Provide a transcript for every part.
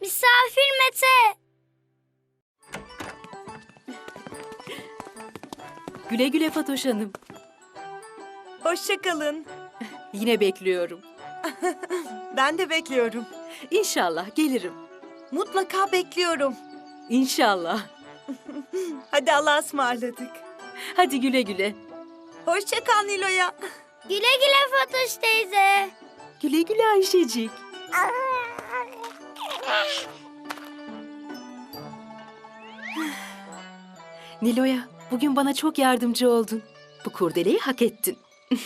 Misafir Mete. Güle güle Fatoş Hanım. Hoşça kalın. Yine bekliyorum. Ben de bekliyorum. İnşallah gelirim. Mutlaka bekliyorum. İnşallah. Hadi Allah'a ısmarladık. Hadi güle güle. Hoşça kal Nilo'ya. Güle güle Fatoş teyze. Güle güle Ayşecik. Nilo'ya bugün bana çok yardımcı oldun. Bu kurdeleyi hak ettin.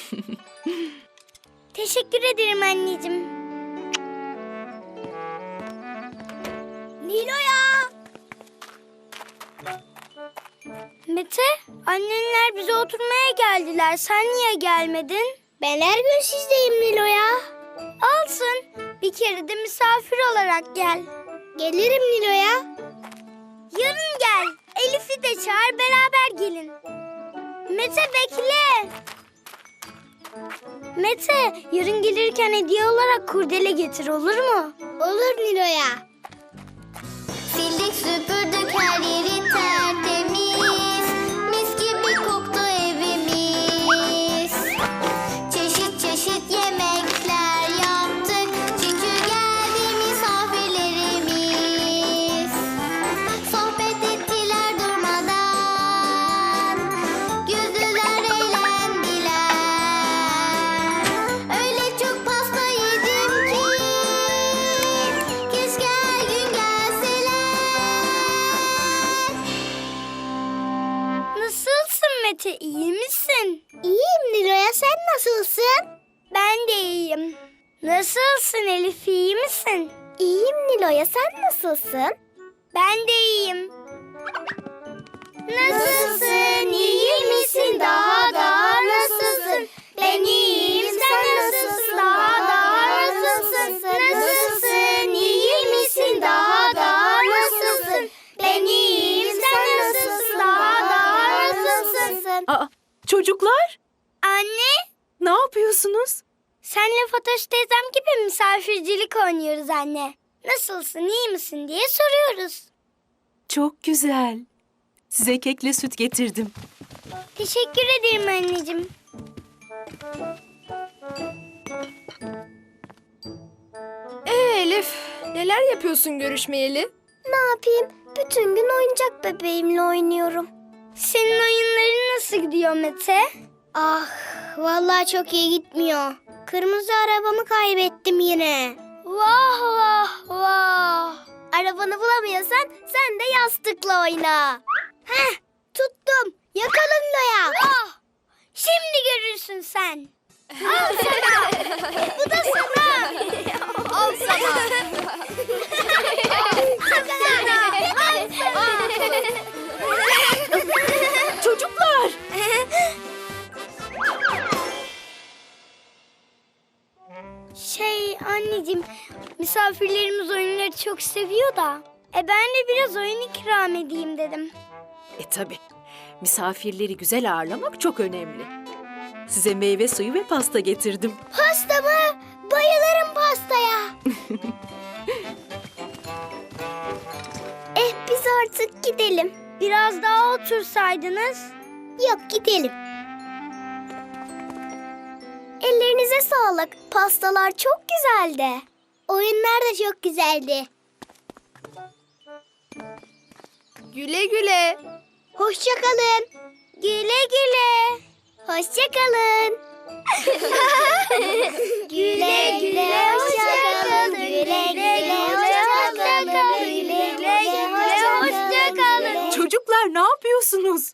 Teşekkür ederim anneciğim. Nilo'ya. Mete, annenler bize oturmaya geldiler. Sen niye gelmedin? Ben her gün sizdeyim Nilo'ya. Alsın. Bir kere de misafir olarak gel. Gelirim Nilo'ya. Yarın gel. Elif'i de çağır beraber gelin. Mete bekle. Mete, yarın gelirken hediye olarak kurdele getir olur mu? Olur Nilo'ya. Sildik süpürdük her yeri tertemiz nasılsın? Ben de iyiyim. Nasılsın, iyi misin? Daha daha nasılsın? Ben iyiyim, sen nasılsın? Daha daha nasılsın? Nasılsın, iyi misin? Daha daha nasılsın? Ben iyiyim, sen nasılsın? Daha daha nasılsın? Aa, çocuklar Anne, ne yapıyorsunuz? senle Fatoş teyzem gibi misafircilik oynuyoruz anne. Nasılsın, iyi misin diye soruyoruz. Çok güzel. Size kekle süt getirdim. Teşekkür ederim anneciğim. Ee Elif, neler yapıyorsun görüşmeyeli? Ne yapayım? Bütün gün oyuncak bebeğimle oynuyorum. Senin oyunların nasıl gidiyor Mete? Ah, vallahi çok iyi gitmiyor. Kırmızı arabamı kaybettim yine. Vah vah vah. Arabanı bulamıyorsan sen de yastıkla oyna. Heh, tuttum. Yakalım Loya. Ah! Şimdi görürsün sen. Al sana. Bu da sana. Al sana. Al sana. Al sana. misafirlerimiz oyunları çok seviyor da. E ben de biraz oyun ikram edeyim dedim. E tabi. Misafirleri güzel ağırlamak çok önemli. Size meyve suyu ve pasta getirdim. Pasta mı? Bayılırım pastaya. eh biz artık gidelim. Biraz daha otursaydınız. Yok gidelim. Ellerinize sağlık. Pastalar çok güzeldi. Oyunlar da çok güzeldi. Güle güle. Hoşça kalın. Güle güle. Hoşça kalın. güle güle hoşça kalın. Güle güle hoşça kalın. Güle güle hoşça kalın. Çocuklar ne yapıyorsunuz?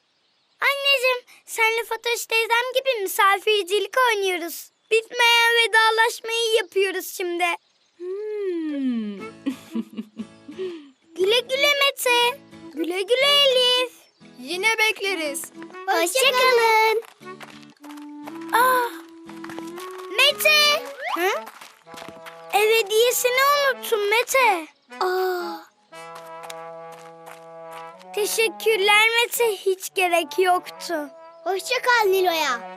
Anneciğim senle Fatoş teyzem gibi misafircilik oynuyoruz. Bitmeyen vedalaşmayı yapıyoruz şimdi. Hmm. Güle güle Mete. Güle güle Elif. Yine bekleriz. Hoşça kalın. Ah. Mete. Hı? Ev hediyesini unuttum Mete. Aa, Teşekkürler Mete. Hiç gerek yoktu. hoşça kal Nilo'ya.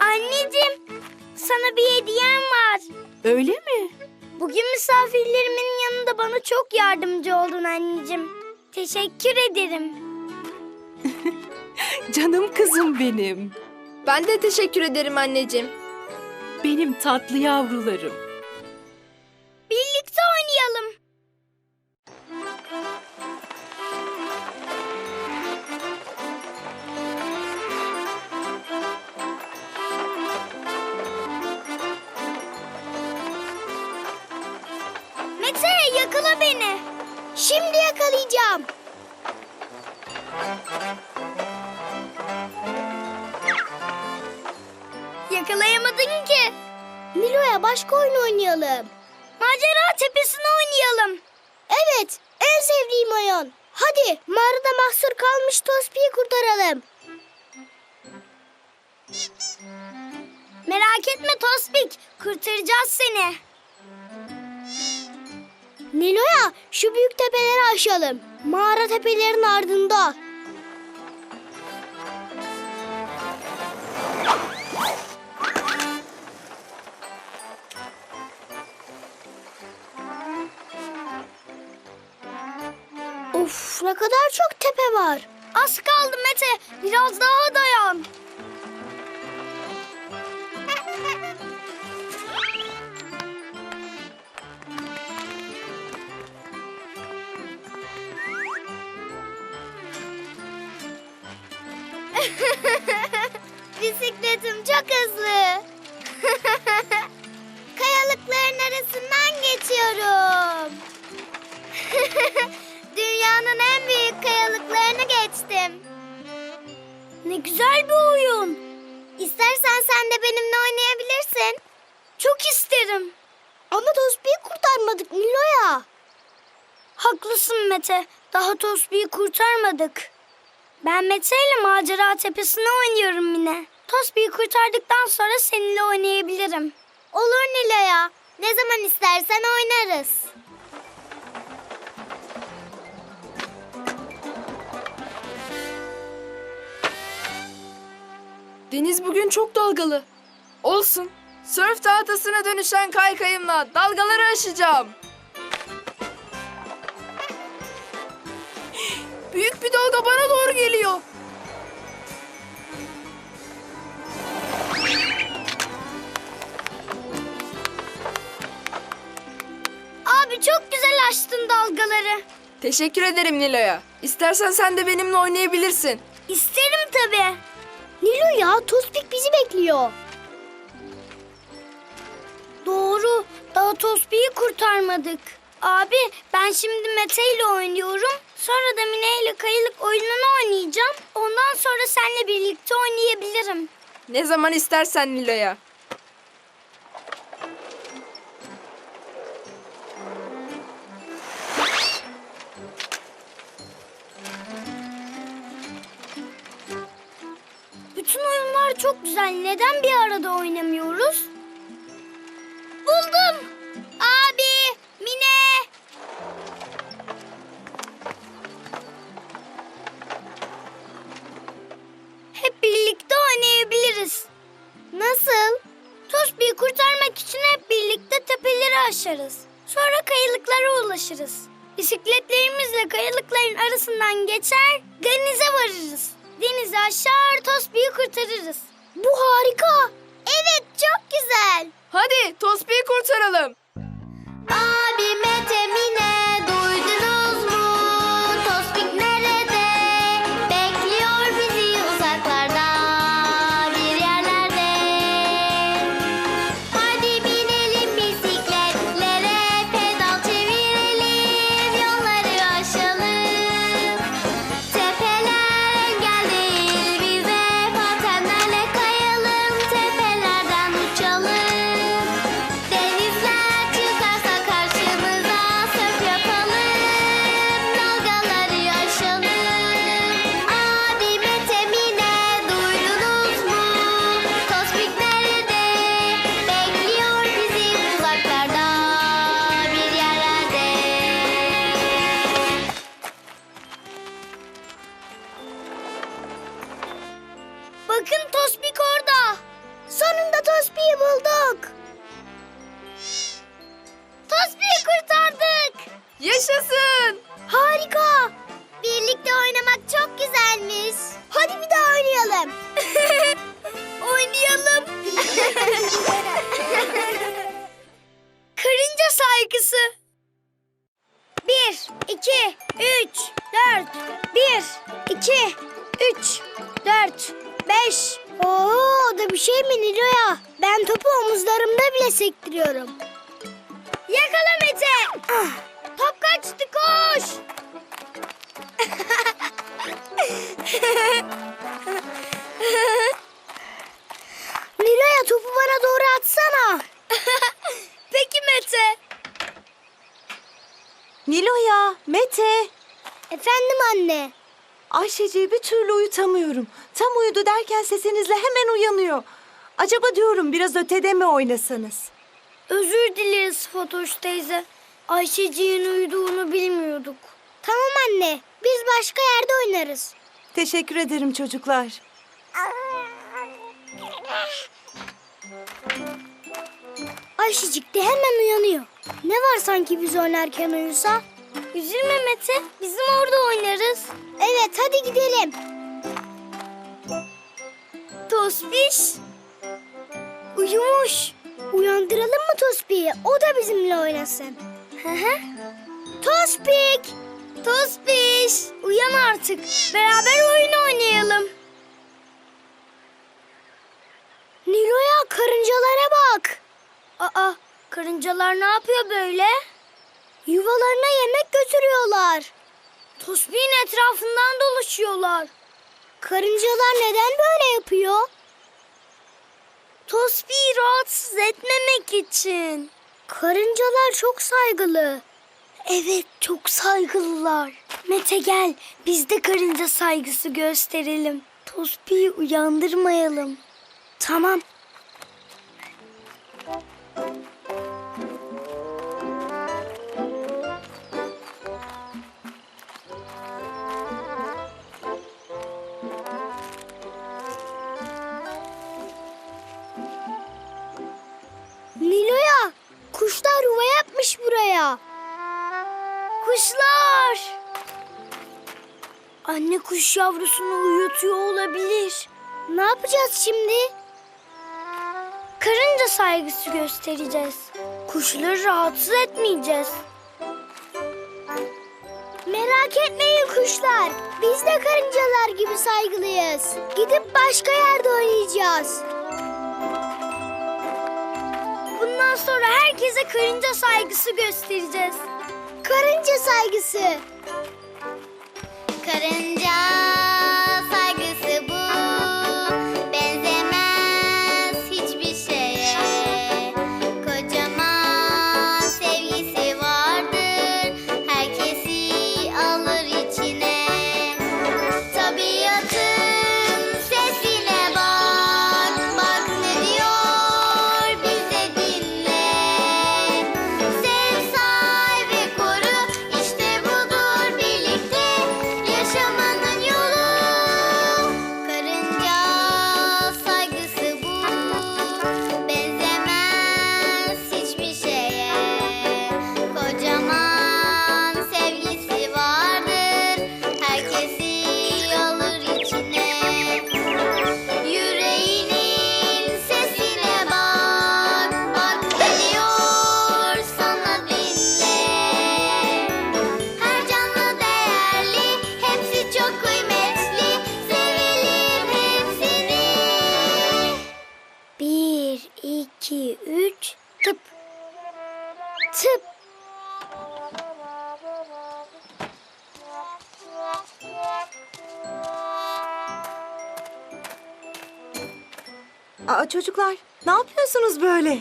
Anneciğim sana bir hediyem var. Öyle mi? Bugün misafirlerimin yanında bana çok yardımcı oldun anneciğim. Teşekkür ederim. Canım kızım benim. Ben de teşekkür ederim anneciğim. Benim tatlı yavrularım. Birlikte oynayalım. Yakalayacağım. Yakalayamadın ki. Nilo'ya başka oyun oynayalım. Macera tepesine oynayalım. Evet, en sevdiğim oyun. Hadi mağarada mahsur kalmış Tospi'yi kurtaralım. Merak etme Tospik, kurtaracağız seni. Nilo'ya şu büyük tepeleri aşalım. Mağara tepelerin ardında. Of ne kadar çok tepe var. Az kaldı Mete. Biraz daha dayan. Bisikletim çok hızlı. Kayalıkların arasından geçiyorum. Dünyanın en büyük kayalıklarını geçtim. Ne güzel bir oyun. İstersen sen de benimle oynayabilirsin. Çok isterim. Ama Tosbi'yi kurtarmadık Nilo'ya. Haklısın Mete. Daha Tosbi'yi kurtarmadık. Ben Mete ile macera tepesine oynuyorum yine. Tosbi'yi kurtardıktan sonra seninle oynayabilirim. Olur Nilo'ya. Ne zaman istersen oynarız. Deniz bugün çok dalgalı. Olsun. Sörf tahtasına dönüşen kaykayımla dalgaları aşacağım. Büyük bir dalga bana doğru geliyor. Abi çok güzel açtın dalgaları. Teşekkür ederim Nilo'ya. İstersen sen de benimle oynayabilirsin. İsterim tabii. Nilo ya Tospik bizi bekliyor. Doğru. Daha Tospik'i kurtarmadık. Abi ben şimdi Mete ile oynuyorum. Sonra da Mine ile kayalık oyununu oynayacağım. Ondan sonra seninle birlikte oynayabilirim. Ne zaman istersen Nilo'ya. Bütün oyunlar çok güzel. Neden bir arada oynamıyoruz? Buldum. Oynayabiliriz. Nasıl? Tosbi'yi kurtarmak için hep birlikte tepeleri aşarız. Sonra kayalıklara ulaşırız. Bisikletlerimizle kayalıkların arasından geçer, denize varırız. Denizi aşar, Tosbi'yi kurtarırız. Bu harika. Evet, çok güzel. Hadi Tospi'yi kurtaralım. Top kaçtı koş. Nilo'ya topu bana doğru atsana. Peki Mete. Nilo'ya, Mete. Efendim anne. Ayşeciği bir türlü uyutamıyorum. Tam uyudu derken sesinizle hemen uyanıyor. Acaba diyorum biraz ötede mi oynasanız? Özür dileriz Fatoş teyze. Ayşeciğin uyuduğunu bilmiyorduk. Tamam anne. Biz başka yerde oynarız. Teşekkür ederim çocuklar. Ayşecik de hemen uyanıyor. Ne var sanki biz oynarken uyusa? Üzülme Mete. Bizim orada oynarız. Evet hadi gidelim. Tospiş. Uyumuş. Uyandıralım mı Tospi'yi? O da bizimle oynasın. Tospik! Tospiş. Uyan artık. Beraber oyun oynayalım. Nilo'ya karıncalara bak. Aa, karıncalar ne yapıyor böyle? Yuvalarına yemek götürüyorlar. Tospiğin etrafından dolaşıyorlar. Karıncalar neden böyle yapıyor? Tospiği rahatsız etmemek için. Karıncalar çok saygılı. Evet, çok saygılılar. Mete gel, biz de karınca saygısı gösterelim. Tospiği uyandırmayalım. Tamam. Yapacağız şimdi? Karınca saygısı göstereceğiz. Kuşları rahatsız etmeyeceğiz. Merak etmeyin kuşlar. Biz de karıncalar gibi saygılıyız. Gidip başka yerde oynayacağız. Bundan sonra herkese karınca saygısı göstereceğiz. Karınca saygısı. Karınca yapıyorsunuz böyle?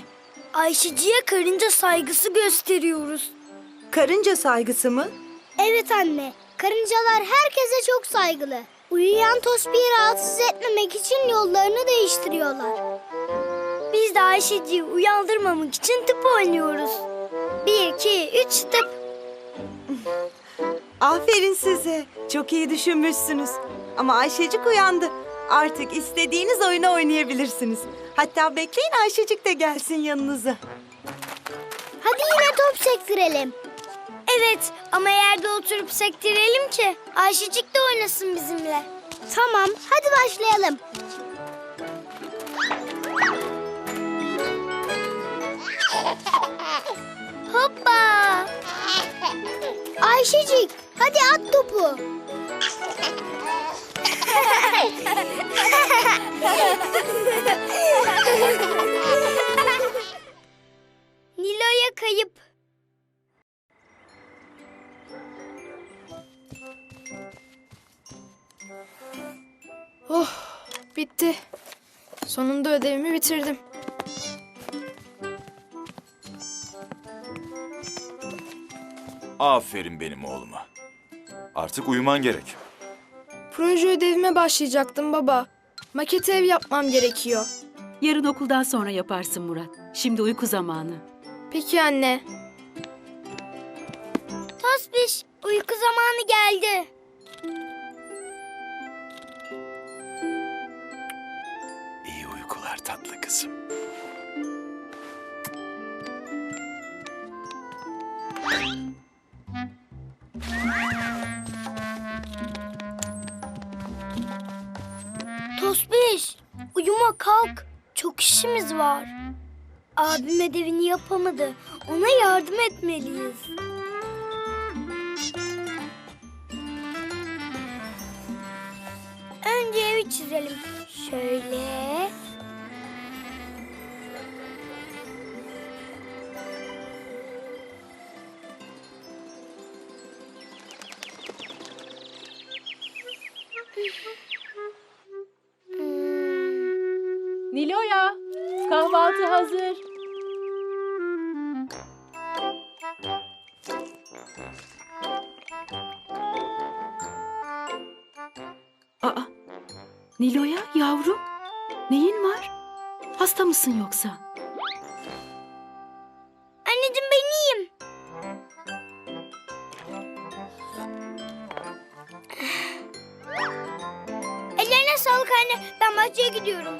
Ayşeciye karınca saygısı gösteriyoruz. Karınca saygısı mı? Evet anne. Karıncalar herkese çok saygılı. Uyuyan Tospi'yi rahatsız etmemek için yollarını değiştiriyorlar. Biz de Ayşeciyi uyandırmamak için tıp oynuyoruz. Bir, iki, üç, tıp. Aferin size. Çok iyi düşünmüşsünüz. Ama Ayşecik uyandı. Artık istediğiniz oyunu oynayabilirsiniz. Hatta bekleyin Ayşecik de gelsin yanınıza. Hadi yine top sektirelim. Evet ama yerde oturup sektirelim ki Ayşecik de oynasın bizimle. Tamam, hadi başlayalım. Hoppa! Ayşecik, hadi at topu. Nilo'ya kayıp. Oh, bitti. Sonunda ödevimi bitirdim. Aferin benim oğluma. Artık uyuman gerek. Proje ödevime başlayacaktım baba. Maket ev yapmam gerekiyor. Yarın okuldan sonra yaparsın Murat. Şimdi uyku zamanı. Peki anne. Tosbiş, uyku zamanı geldi. İyi uykular tatlı kızım. İşimiz var. Abim ödevini yapamadı. Ona yardım etmeliyiz. Aa, Nilo'ya yavrum. Neyin var? Hasta mısın yoksa? Anneciğim ben iyiyim. Ellerine sağlık anne. Ben bahçeye gidiyorum.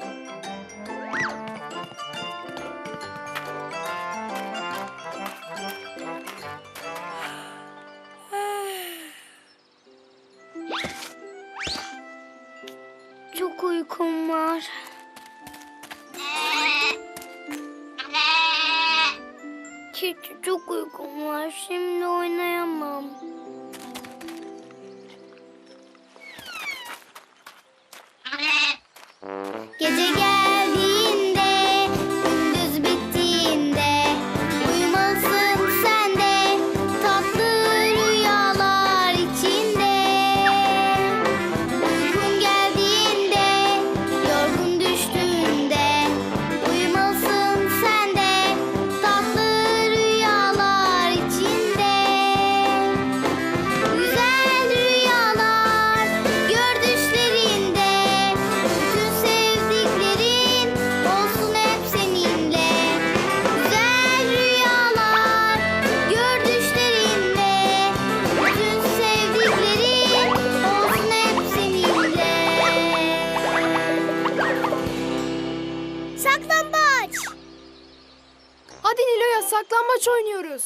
Saklambaç oynuyoruz.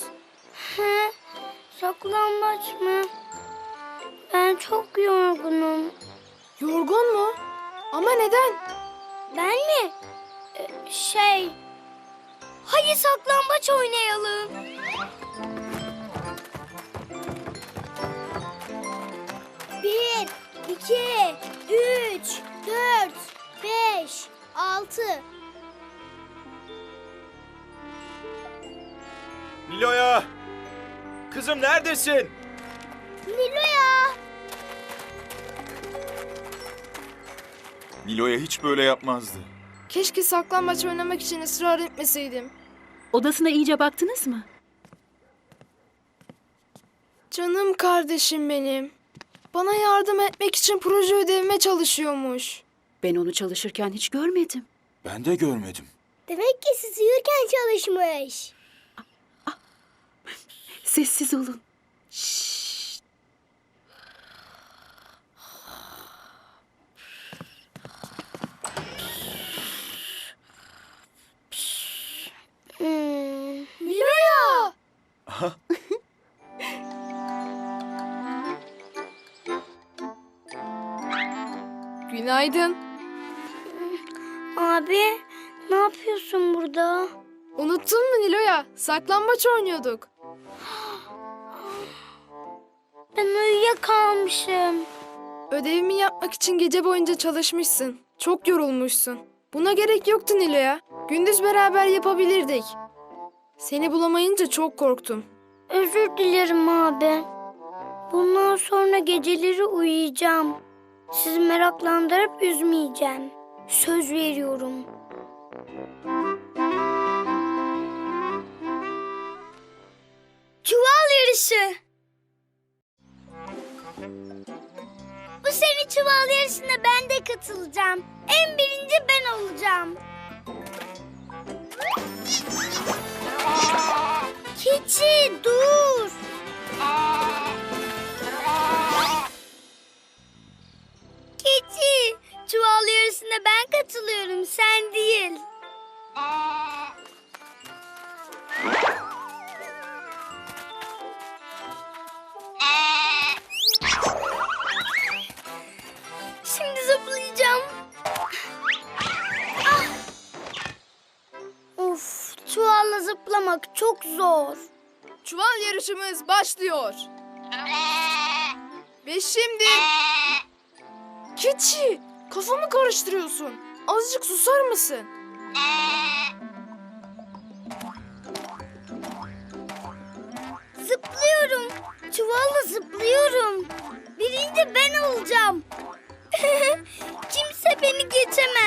He, saklambaç mı? Ben çok yorgunum. Yorgun mu? Ama neden? Ben mi? Ee, şey... Hadi saklambaç oynayalım. Bir, iki, üç, dört, beş, altı. Nilo'ya! Kızım neredesin? Nilo'ya. Nilo'ya hiç böyle yapmazdı. Keşke saklambaç oynamak için ısrar etmeseydim. Odasına iyice baktınız mı? Canım kardeşim benim. Bana yardım etmek için proje ödevime çalışıyormuş. Ben onu çalışırken hiç görmedim. Ben de görmedim. Demek ki siz uyurken çalışmış. Sessiz olun. Şşt. Günaydın. Abi ne yapıyorsun burada? Unuttun mu Nilo'ya? Saklambaç oynuyorduk. Ben uyuyakalmışım. Ödevimi yapmak için gece boyunca çalışmışsın. Çok yorulmuşsun. Buna gerek yoktu Nilo'ya. Gündüz beraber yapabilirdik. Seni bulamayınca çok korktum. Özür dilerim abi. Bundan sonra geceleri uyuyacağım. Sizi meraklandırıp üzmeyeceğim. Söz veriyorum. Çuval yarışı. Bu sene çuval yarışına ben de katılacağım. En birinci ben olacağım. Keçi dur. Yarışımız başlıyor. Ve şimdi... Keçi, kafamı karıştırıyorsun. Azıcık susar mısın? Zıplıyorum. Çuvalla zıplıyorum. Birinci ben olacağım. Kimse beni geçemez.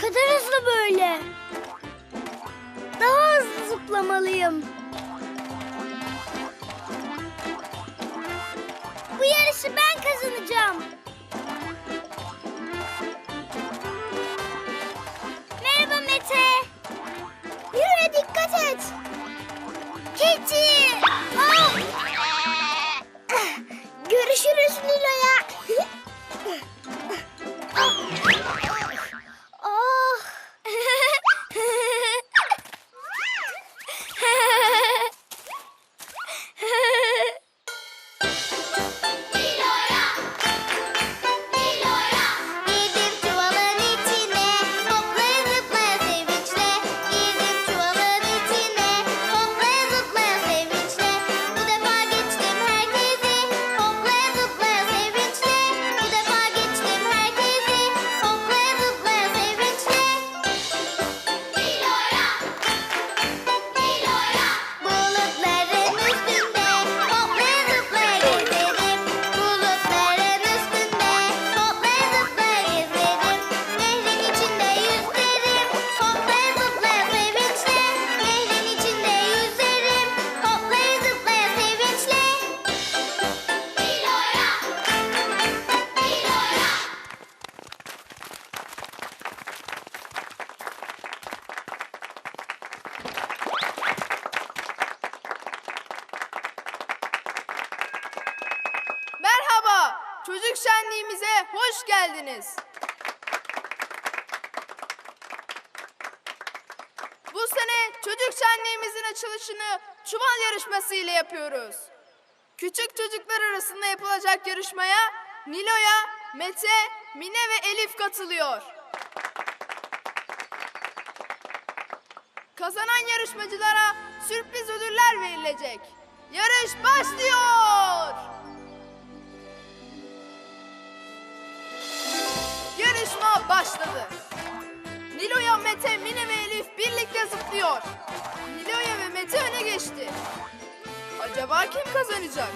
Kadar hızlı böyle. Daha hızlı zıplamalıyım. Bu yarışı ben kazanacağım. Merhaba Mete. Yürüye dikkat et. Keçi. Aa! Çocuk şenliğimizin açılışını çuval yarışması ile yapıyoruz. Küçük çocuklar arasında yapılacak yarışmaya Nilo'ya, Mete, Mine ve Elif katılıyor. Kazanan yarışmacılara sürpriz ödüller verilecek. Yarış başlıyor. Birlikte zıplıyor. Nilo'ya ve Mete öne geçti. Acaba kim kazanacak?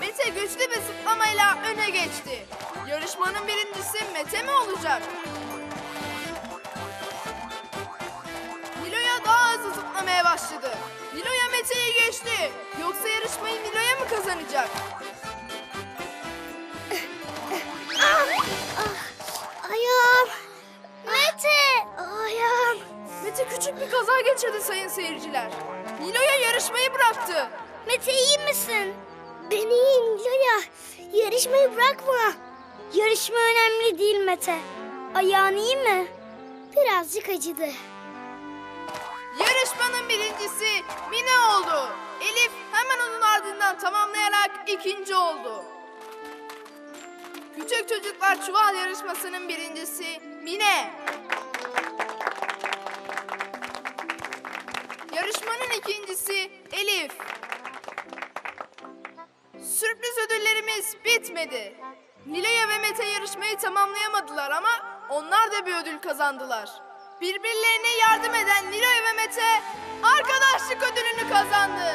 Mete güçlü bir zıplamayla öne geçti. Yarışmanın birincisi Mete mi olacak? Nilo'ya daha hızlı zıplamaya başladı. Nilo'ya Mete'yi geçti. Yoksa yarışmayı Nilo'ya mı kazanacak? Ayağım. Mete. Küçük bir kaza geçirdi sayın seyirciler. Nilo'ya yarışmayı bıraktı. Mete iyi misin? Ben iyiyim Loya. Yarışmayı bırakma. Yarışma önemli değil Mete. Ayağın iyi mi? Birazcık acıdı. yarışmanın birincisi Mine oldu. Elif hemen onun ardından tamamlayarak ikinci oldu. Küçük Çocuklar Çuval Yarışması'nın birincisi Mine. Yarışmanın ikincisi Elif. Sürpriz ödüllerimiz bitmedi. Nilo'ya ve Mete yarışmayı tamamlayamadılar ama onlar da bir ödül kazandılar. Birbirlerine yardım eden Nilo'ya ve Mete arkadaşlık ödülünü kazandı.